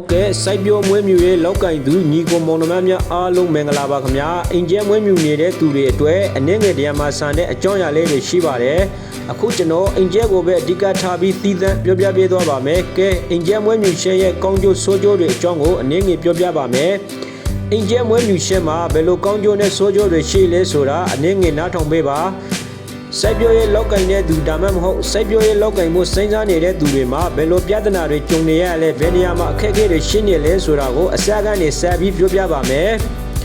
ဟုတ်ကဲ့စိုက်ပျိုးမွေးမြူရေးလောက်ကင်သူညီကိုမောင်နှမများအားလုံးမင်္ဂလာပါခင်ဗျာအင်ဂျဲမွေးမြူနေတဲ့သူတွေအတွက်အနည်းငယ်တရားမှာဆန်တဲ့အကြောင်းအရာလေးတွေရှိပါတယ်အခုကျွန်တော်အင်ဂျဲကိုပဲအဓိကထားပြီးသီးသန့်ပြောပြပေးသွားပါမယ်ကဲအင်ဂျဲမွေးမြူရှဲရဲ့ကောင်းကျိုးဆိုးကျိုးတွေအကြောင်းကိုအနည်းငယ်ပြောပြပါမယ်အင်ဂျဲမွေးမြူရှဲမှာဘယ်လိုကောင်းကျိုးနဲ့ဆိုးကျိုးတွေရှိလဲဆိုတာအနည်းငယ်နားထောင်ပေးပါ စိုက်ပျိုးရေးလောက်ကင်တဲ့သူဒါမှမဟုတ်စိုက်ပျိုးရေးလောက်ကင်မှုစိမ့်စားနေတဲ့သူတွေမှာဘယ်လိုပြဿနာတွေကြုံနေရလဲဘယ်နေရာမှာအခက်အခဲတွေရှိနေလဲဆိုတာကိုအစကနေဆက်ပြီးပြောပြပါမယ်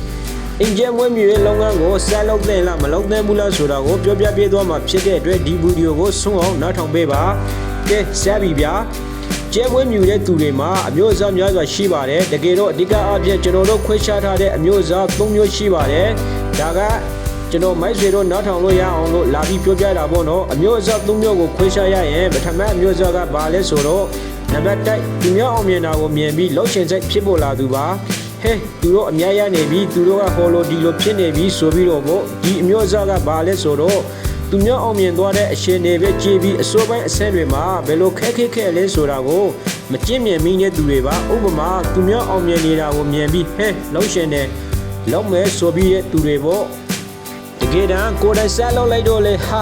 ။အင်ဂျင်မွေးမြူရေးလုပ်ငန်းကိုဆက်လုပ်သင့်လားမလုပ်သင့်ဘူးလားဆိုတာကိုပြောပြပေးသွားမှာဖြစ်တဲ့အတွက်ဒီဗီဒီယိုကိုဆုံးအောင်နားထောင်ပေးပါ။ကဲဆက်ပြီးဗျာ။ကျဲမွေးမြူတဲ့သူတွေမှာအမျိုးအစားများစွာရှိပါတယ်တကယ်တော့အဓိကအပြည့်ကျွန်တော်တို့ခွဲခြားထားတဲ့အမျိုးအစား၃မျိုးရှိပါတယ်ဒါက ကျွန်တော်မိုက်ဆွေတို့နောက်ထောင်လို့ရအောင်လို့လာပြီးပြောပြတာပေါ့နော်အမျိုးအစား၃မျိုးကိုခွဲခြားရရင်ပထမအမျိုးအစားကဘာလဲဆိုတော့နံပါတ်1ဒီမြောက်အောင်မြင်တာကိုမြင်ပြီးလှုပ်ရှင်စိတ်ဖြစ်ပေါ်လာသူပါဟဲသူတို့အများရနေပြီသူတို့ကဟောလိုဒီလိုဖြစ်နေပြီဆိုပြီးတော့ပေါ့ဒီအမျိုးအစားကဘာလဲဆိုတော့သူများအောင်မြင်သွားတဲ့အရှင်တွေပဲကြည်ပြီးအစိုးပိုင်းအဆင့်တွေမှာဘယ်လိုခက်ခဲခဲလဲဆိုတာကိုမကြည့်မြင်မိတဲ့သူတွေပါဥပမာသူများအောင်မြင်နေတာကိုမြင်ပြီးဟဲလှုပ်ရှင်တယ်လုံးမဲဆိုပြီးတဲ့သူတွေပေါ့ တကယ်တမ်းကိုယ်တိုင်ဆက်လုပ်လိုက်တော့လေဟာ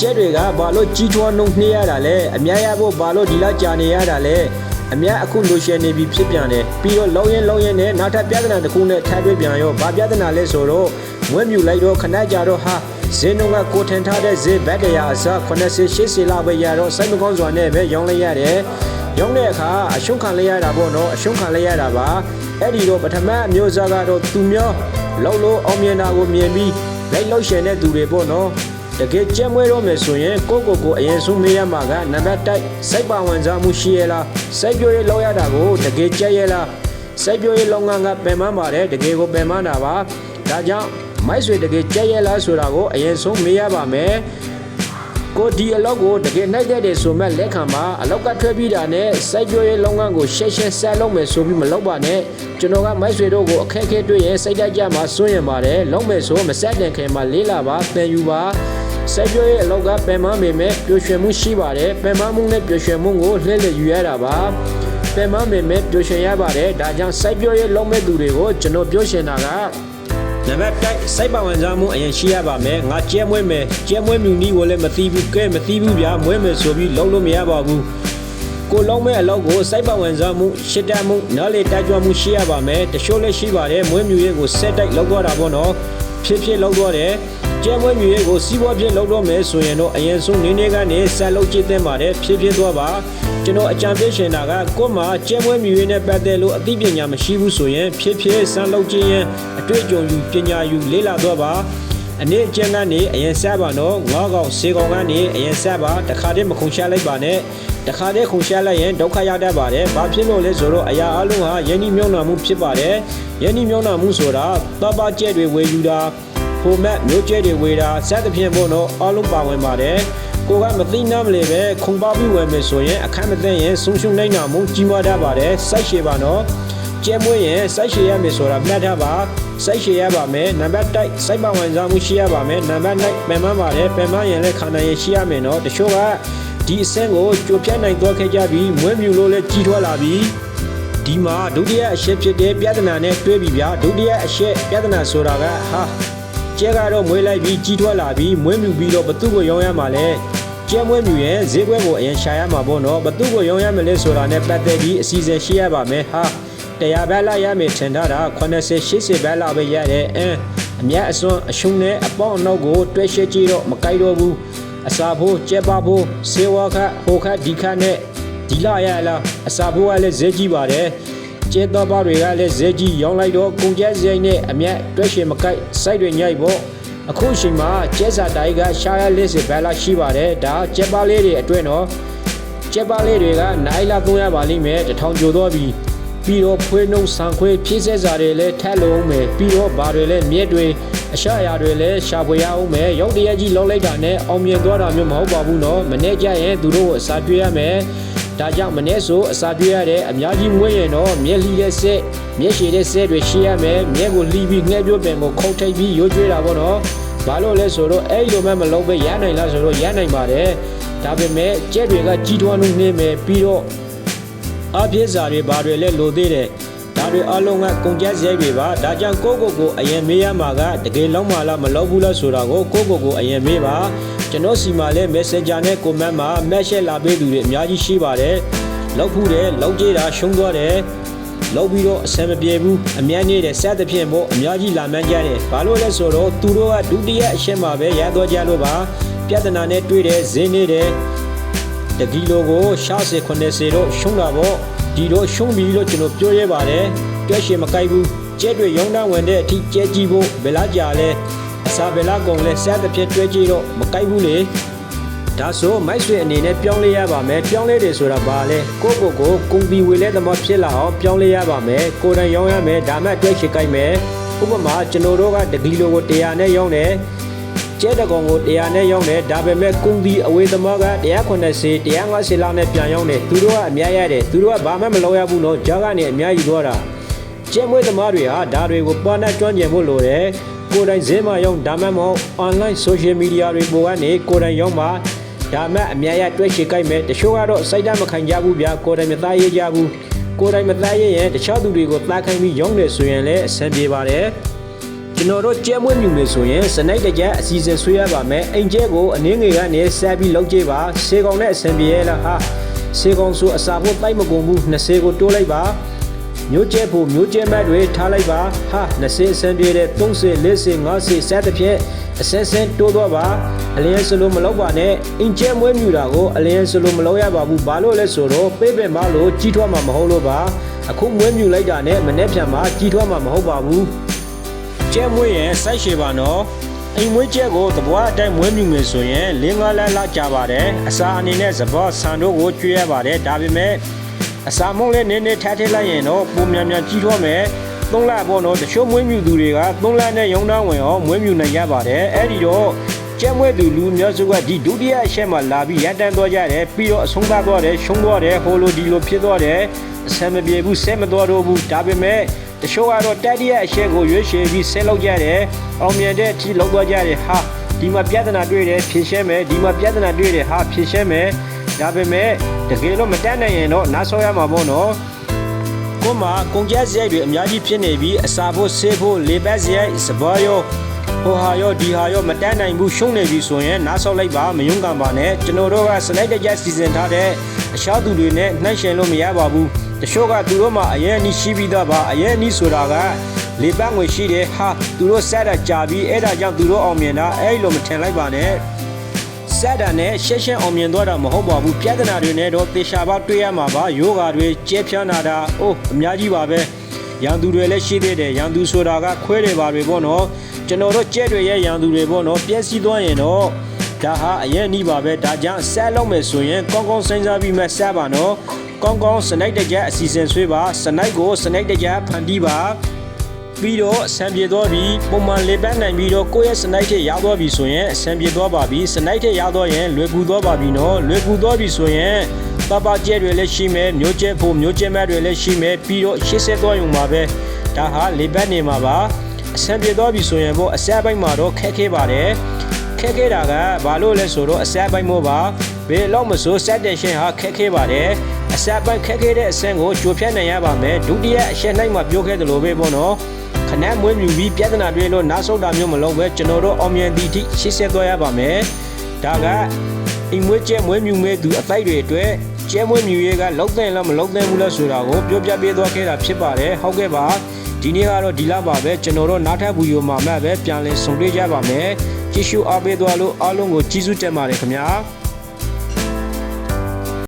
ကျက်တွေကဘာလို့ကြီးထွားနှုံနှေးရတာလဲအများရဖို့ဘာလို့ဒီလောက်ကြာနေရတာလဲအများအခုလိုရှင်နေပြီဖြစ်ပြန်တယ်ပြီးတော့လုံးရင်လုံးရင်နဲ့နောက်ထပ်ပြဿနာတစ်ခုနဲ့ထပ်တွေ့ပြန်ရောဘာပြဿနာလဲဆိုတော့ဝဲမြူလိုက်တော့ခဏကြာတော့ဟာဈေးနှုန်းကကိုထင်ထားတဲ့ဈေးဘက်တရာအစား80 80လောက်ပဲရတော့စိတ်မကောင်းစွာနဲ့ပဲရောင်းလိုက်ရတယ်ရောင်းတဲ့အခါအရှုံးခံလိုက်ရတာပေါ့နော်အရှုံးခံလိုက်ရတာပါအဲ့ဒီတော့ပထမအမျိုးအစားကတော့သူမျိုးလုံးလုံးအောင်မြင်တာကိုမြင်ပြီး လိုက်လို့ရှင်တဲ့သူတွေပေါ့နော်တကယ်ကြက်မွေးတော့မယ်ဆိုရင်ကိုကိုကိုအရင်ဆုံးမေးရမှာကနံပါတ်1စိုက်ပါဝင်စားမှုရှိရလားစိုက်ပျိုးရေးလောက်ရတာကိုတကယ်ကြက်ရလားစိုက်ပျိုးရေးလုပ်ငန်းကပင်ပန်းပါတယ်တကယ်ကိုပင်ပန်းတာပါဒါကြောင့်မိုက်ဆွေတကယ်ကြက်ရလားဆိုတာကိုအရင်ဆုံးမေးရပါမယ် ကိုဒီအလောက်ကိုတကယ်နိုင်တဲ့တယ်ဆိုမဲ့လက်ခံပါအလောက်ကထွက်ပြီးတာနဲ့စိုက်ပျိုးရေးလုပ်ငန်းကိုရှက်ရှက်ဆက်လုပ်မယ်ဆိုပြီးမလုပ်ပါနဲ့ကျွန်တော်ကမိုက်ဆွေတို့ကိုအခက်အခဲတွေ့ရင်စိတ်တက်ကြမှာစွန့်ရင်ပါတယ်လုပ်မယ်ဆိုမဆက်တင်ခင်မှာလေးလာပါပန်ယူပါစိုက်ပျိုးရေးအလောက်ကပင်မမေမဲ့ပျော်ရွှင်မှုရှိပါတယ်ပင်မမှုနဲ့ပျော်ရွှင်မှုကိုလှည့်လည်ယူရတာပါပင်မမေမဲ့ပျော်ရွှင်ရပါတယ်ဒါကြောင့်စိုက်ပျိုးရေးလုပ်မဲ့သူတွေကိုကျွန်တော်ပြောရှင်တာက နံပါတ်1စိုက်ပါဝင်စားမှုအရင်ရှိရပါမယ်ငါကျဲမွေးမယ်ကျဲမွေးမြူနီးကိုလည်းမသိဘူးကဲမသိဘူးဗျာမွေးမယ်ဆိုပြီးလုံးလို့မရပါဘူးကိုလုံးမဲ့အလောက်ကိုစိုက်ပါဝင်စားမှုရှစ်တတ်မှုနားလေတိုက်ကြွမှုရှိရပါမယ်တချို့လည်းရှိပါတယ်မွေးမြူရေးကိုဆက်တိုက်လောက်သွားတာပေါ့နော်ဖြစ်ဖြစ်လောက်သွားတယ်ကျဲမွေးမြူရေးကိုစီးပွားဖြစ်လောက်တော့မယ်ဆိုရင်တော့အရင်ဆုံးနေနေကနေဆက်လုပ်ကြည့်သင့်ပါတယ်ဖြစ်ဖြစ်သွားပါ ကျွန်တော်အကြံပေးရှင်တာကကို့မှာကျဲမွေးမြူရေးနဲ့ပတ်သက်လို့အသိပညာမရှိဘူးဆိုရင်ဖြစ်ဖြစ်ဆန်းလုပ်ခြင်းရင်အတွေ့အကြုံယူပညာယူလေ့လာတော့ပါအနည်းအကျဉ်းကနေအရင်ဆက်ပါတော့ငေါကောင်စေကောင်ကနေအရင်ဆက်ပါတခါတည်းမခုန်ရှာလိုက်ပါနဲ့တခါတည်းခုန်ရှာလိုက်ရင်ဒုက္ခရောက်တတ်ပါတယ်ဘာဖြစ်လို့လဲဆိုတော့အရာအလုံးဟာယဉ်ဤမြောင်းနာမှုဖြစ်ပါတယ်ယဉ်ဤမြောင်းနာမှုဆိုတာတပကျက်တွေဝေယူတာ ဖိုမက်မျိုးကျဲတွေဝေတာစသဖြင့်ပေါ့နော်အလုံးပါဝင်ပါတယ်ကိုကမသိနာမလဲပဲခုံပါပြီးဝယ်မယ်ဆိုရင်အခက်မသိရင်ဆုံးရှုံးနိုင်တာမှုကြီးမားတတ်ပါတယ်စိုက်ရှည်ပါနော်ကျဲမွေးရင်စိုက်ရှည်ရမယ်ဆိုတာမှတ်ထားပါစိုက်ရှည်ရပါမယ်နံပါတ်1စိုက်ပါဝင်စားမှုရှိရပါမယ်နံပါတ်2ပင်မပါတယ်ပင်မရင်လည်းခန္ဓာရင်ရှိရမယ်နော်တချို့ကဒီအဆင့်ကိုကြိုပြတ်နိုင်တော့ခဲ့ကြပြီးမွေးမြူလို့လည်းကြီးထွားလာပြီးဒီမှာဒုတိယအရှက်ဖြစ်တဲ့ပြဿနာနဲ့တွဲပြီးဗျာဒုတိယအရှက်ပြဿနာဆိုတာကဟာ ကျဲကတော့မွေးလိုက်ပြီးကြီးထွားလာပြီးမွေးမြူပြီးတော့ဘသူ့ကိုရောင်းရမှာလဲကျဲမွေးမြူရဲ့ဈေးကွက်ကိုအရင်ရှာရမှာပေါ့နော်ဘသူ့ကိုရောင်းရမလဲဆိုတာနဲ့ပတ်သက်ပြီးအစီအစဉ်ရှိရပါမယ်ဟာတရားဘက်လာရမယ်ထင်တာ80 80ဘက်လာပဲရတယ်အင်းအမြတ်အစွန်းအရှုံးနဲ့အပေါင်းအနောက်ကိုတွဲရှက်ကြည့်တော့မကြိုက်တော့ဘူးအစာဖို့ကျဲပါဖို့စေဝါခဟိုခဒီခနဲ့ဒီလာရလားအစာဖို့ကလည်းဈေးကြီးပါတယ် ကျဲတော့ပါတွေကလည်းဈေးကြီးရောင်းလိုက်တော့ကုန်ကျစရိတ်နဲ့အမြတ်တွဲရှင်မကြိုက်စိုက်တွေညိုက်ပေါ့အခုအချိန်မှာကျဲစာတိုင်းကရှာရလေးစဘက်လာရှိပါတယ်ဒါကျဲပါလေးတွေအတွင်းတော့ကျဲပါလေးတွေကနိုင်လာ300ပါလိမ့်မယ်တထောင်ကျော်တော့ပြီပြီးတော့ဖွေးနှုံဆန်ခွေးဖြည့်စက်စာတွေလည်းထက်လုံးမယ်ပြီးတော့ဘာတွေလည်းမြက်တွေအရှာအရာတွေလည်းရှာဖွေရအောင်မယ်ရုပ်တရက်ကြီးလောက်လိုက်တာနဲ့အောင်မြင်သွားတာမျိုးမဟုတ်ပါဘူးနော်မနေ့ကျရင်သူတို့ကိုအစာတွေ့ရမယ် ဒါကြောင့်မနေ့ဆိုအစာတွေ့ရတဲ့အများကြီးမွေးရင်တော့မျက်လှီတဲ့ဆက်မျက်ရှည်တဲ့ဆက်တွေရှိရမယ်မျက်ကိုလှီးပြီးငှဲပြိုးပင်ကိုခုတ်ထိပ်ပြီးရိုးကျွေးတာပေါ့နော်ဘာလို့လဲဆိုတော့အဲ့လိုမှမလုပ်ပဲရနိုင်လားဆိုတော့ရနိုင်ပါတယ်ဒါပေမဲ့ကြက်တွေကကြီးထွားနှုန်းနေမယ်ပြီးတော့အပြည့်စာတွေဘာတွေလဲလိုသေးတယ်ဒါတွေအလုံးကကုန်ကျစရိုက်တွေပါဒါကြောင့်ကိုယ့်ကိုယ်ကိုအရင်မေးရမှာကတကယ်လုံးမလားမလုံးဘူးလားဆိုတာကိုကိုယ့်ကိုယ်ကိုအရင်မေးပါ ကျွန်တော်စီမှာလဲ Messenger နဲ့ comment မှာ message လာပေးသူတွေအများကြီးရှိပါတယ်လောက်ဖူးတယ်လောက်ကြည့်တာရှုံးသွားတယ်လောက်ပြီးတော့အဆင်မပြေဘူးအများကြီးတဲ့ဆက်သဖြင့်ပေါ့အများကြီးလာမှန်းကြတယ်ဘာလို့လဲဆိုတော့သူတို့ကဒုတိယအရှင်းမှာပဲရသွားကြလို့ပါပြဿနာနဲ့တွေ့တယ်ဈေးနေတယ်တကီလိုကိုရှားစေ90တော့ရှုံးတာပေါ့ဒီတော့ရှုံးပြီးတော့ကျွန်တော်ပြောရပါတယ်တွဲရှင်မကိုက်ဘူးကျဲတွေရုံးတန်းဝင်တဲ့အထိကျဲကြည့်ဖို့ဘယ်လားကြာလဲအ စာဘယ်လားကုန်လဲဆက်သဖြင့်တွဲကြည့်တော့မကိုက်ဘူးလေဒါဆိုမိုက်ဆွေအနေနဲ့ပြောင်းလဲရပါမယ်ပြောင်းလဲတယ်ဆိုတာဘာလဲကိုကိုကိုကုံပီဝေလဲသမားဖြစ်လာအောင်ပြောင်းလဲရပါမယ်ကိုယ်တိုင်ရောင်းရမယ်ဒါမှတွဲချစ်ကြိုက်မယ်ဥပမာကျွန်တော်တို့ကတကီလိုကို100နဲ့ရောင်းတယ်ကျဲတကောင်ကို100နဲ့ရောင်းတယ်ဒါပေမဲ့ကုံပီအဝေးသမားက190 150လောက်နဲ့ပြန်ရောင်းတယ်သူတို့ကအများရတယ်သူတို့ကဘာမှမလုပ်ရဘူးနော်ဂျာကနေအများကြီးသွားတာကျဲမွေးသမားတွေဟာဒါတွေကိုပေါ်နဲ့ကျွမ်းကျင်ဖို့လိုတယ် ကိုယ်တိုင်ဈေးမှာရောင်းဒါမှမဟုတ် online social media တွေပေါ်ကနေကိုယ်တိုင်ရောင်းပါဒါမှအများရတွဲချေကြိုက်မယ်တချို့ကတော့စိုက်တမခံကြဘူးဗျာကိုယ်တိုင်မသားရေးကြဘူးကိုယ်တိုင်မသားရေးရင်တခြားသူတွေကိုသားခိုင်းပြီးရောင်းတယ်ဆိုရင်လည်းအဆင်ပြေပါတယ်ကျွန်တော်တို့ကျဲမွေးမြူနေဆိုရင်စနိုက်တကြအစီအစဉ်ဆွေးရပါမယ်အိမ်ကျဲကိုအနည်းငယ်ကနေဆက်ပြီးလုပ်ကြည့်ပါစေကောင်နဲ့အဆင်ပြေရဲ့လားဟာစေကောင်ဆိုအစာဖို့တိုက်မကုန်ဘူး20ကိုတိုးလိုက်ပါမျိုးကျဲဖို့မျိုးကျဲမတ်တွေထားလိုက်ပါဟာ 20အဆင်ပြေတဲ့30 40 50စသဖြင့်အစင်းစင်းတိုးတော့ပါအလျင်စလို့မလုပ်ပါနဲ့အင်ကျဲမွေးမြူတာကိုအလျင်စလို့မလုပ်ရပါဘူးဘာလို့လဲဆိုတော့ပေးပင်မလို့ကြီးထွားမှာမဟုတ်လို့ပါအခုမွေးမြူလိုက်တာနဲ့မနေ့ပြန်မှာကြီးထွားမှာမဟုတ်ပါဘူးကျဲမွေးရင်စိုက်ရှည်ပါနော်အိမ်မွေးကျဲကိုတပွားအတိုင်းမွေးမြူမယ်ဆိုရင်လင်းကားလန်းလောက်ကြပါတယ်အစာအနေနဲ့စပေါ်ဆန်တို့ကိုကျွေးရပါတယ်ဒါပေမဲ့အစာမုံလေးနည်းနည်းထပ်ထည့်လိုက်ရင်တော့ပုံမြန်မြန်ကြီးထွားမယ် သုံးလပေါ့နော်တချို့မွေးမြူသူတွေကသုံးလနဲ့ရုံနှောင်းဝင်အောင်မွေးမြူနိုင်ရပါတယ်အဲ့ဒီတော့ကျဲမွေးသူလူမျိုးစုကဒီဒုတိယအချက်မှာလာပြီးရန်တန်းသွားကြတယ်ပြီးတော့အဆုံးသတ်သွားတယ်ရှုံးသွားတယ်ဟိုလိုဒီလိုဖြစ်သွားတယ်အဆင်မပြေဘူးဆဲမသွားတော့ဘူးဒါပေမဲ့တချို့ကတော့တတိယအချက်ကိုရွေးချယ်ပြီးဆဲလောက်ကြတယ်အောင်မြင်တဲ့အထိလောက်သွားကြတယ်ဟာဒီမှာပြဿနာတွေ့တယ်ဖြေရှင်းမယ်ဒီမှာပြဿနာတွေ့တယ်ဟာဖြေရှင်းမယ်ဒါပေမဲ့တကယ်လို့မတတ်နိုင်ရင်တော့နားဆောရမှာပေါ့နော် ကိုမကုန်ကျစရိုက်တွေအများကြီးဖြစ်နေပြီးအစာဖို့ဆေးဖို့လေပတ်စရိုက်စပွားရောဟိုဟာရောဒီဟာရောမတန်းနိုင်ဘူးရှုံးနေပြီဆိုရင်နားဆောက်လိုက်ပါမယုံကံပါနဲ့ကျွန်တော်တို့ကစနိုက်တကြစီစဉ်ထားတဲ့အရှားသူတွေနဲ့နှိုင်းရှင်လို့မရပါဘူးတချို့ကသူတို့မှအရင်အနည်းရှိပြီးသားပါအရင်အနည်းဆိုတာကလေပတ်ငွေရှိတယ်ဟာသူတို့ဆက်တာကြာပြီးအဲ့ဒါကြောင့်သူတို့အောင်မြင်တာအဲ့လိုမထင်လိုက်ပါနဲ့ ဆက်တာနဲ့ရှက်ရှက်အောင်မြင်သွားတာမဟုတ်ပါဘူးပြဿနာတွေနဲ့တော့တေချာပေါက်တွေ့ရမှာပါယောဂါတွေကျဲဖြန်းလာတာအိုးအများကြီးပါပဲရန်သူတွေလည်းရှိသေးတယ်ရန်သူဆိုတာကခွဲတယ်ပါတွေပေါ့နော်ကျွန်တော်တို့ကျဲတွေရဲ့ရန်သူတွေပေါ့နော်ပြည့်စည်သွားရင်တော့ဒါဟာအရင်နီးပါပဲဒါကြောင့်ဆက်လုံးမယ်ဆိုရင်ကောင်းကောင်းစဉ်းစားပြီးမှဆက်ပါနော်ကောင်းကောင်းစနိုက်တကြအစီအစဉ်ဆွေးပါစနိုက်ကိုစနိုက်တကြဖန်တီးပါ ပြီးတော့အဆံပြေသွားပြီးပုံမှန်လေပန်းနိုင်ပြီးတော့ကိုယ့်ရဲ့စနိုက်ထက်ရောက်သွားပြီဆိုရင်အဆံပြေသွားပါပြီစနိုက်ထက်ရောက်သွားရင်လွယ်ကူသွားပါပြီနော်လွယ်ကူသွားပြီဆိုရင်ပပကျဲတွေလည်းရှိမယ်မျိုးကျဲဖို့မျိုးကျဲမတ်တွေလည်းရှိမယ်ပြီးတော့ရှေ့ဆက်သွားရုံပါပဲဒါဟာလေပန်းနေမှာပါအဆံပြေသွားပြီဆိုရင်ပေါ့အစပိုင်းမှာတော့ခက်ခဲပါတယ်ခက်ခဲတာကဘာလို့လဲဆိုတော့အစပိုင်းမို့ပါဘယ်တော့မဆိုစက်တင်ရှင်ဟာခက်ခဲပါတယ်အစပိုင်းခက်ခဲတဲ့အဆင့်ကိုကြိုဖြတ်နိုင်ရပါမယ်ဒုတိယအရှက်နိုင်မှာပြောခဲ့တယ်လို့ပဲပေါ့နော် ခဏမွေးမြူပြီးပြဿနာတွေလို့နားဆုတ်တာမျိုးမလုပ်ပဲကျွန်တော်တို့အောင်မြင်သည့်အထိရှေ့ဆက်သွားရပါမယ်ဒါကအိမ်မွေးကျဲမွေးမြူမဲ့သူအတိုက်တွေအတွက်ကျဲမွေးမြူရေးကလောက်တဲ့လားမလောက်တဲ့ဘူးလားဆိုတာကိုပြောပြပေးသွားခဲ့တာဖြစ်ပါတယ်ဟုတ်ကဲ့ပါဒီနေ့ကတော့ဒီလောက်ပါပဲကျွန်တော်တို့နောက်ထပ်ဗီဒီယိုမှာမှပဲပြန်လည်ဆုံတွေ့ကြပါမယ်ကြည့်ရှုအားပေးသွားလို့အားလုံးကိုကျေးဇူးတင်ပါတယ်ခင်ဗျာ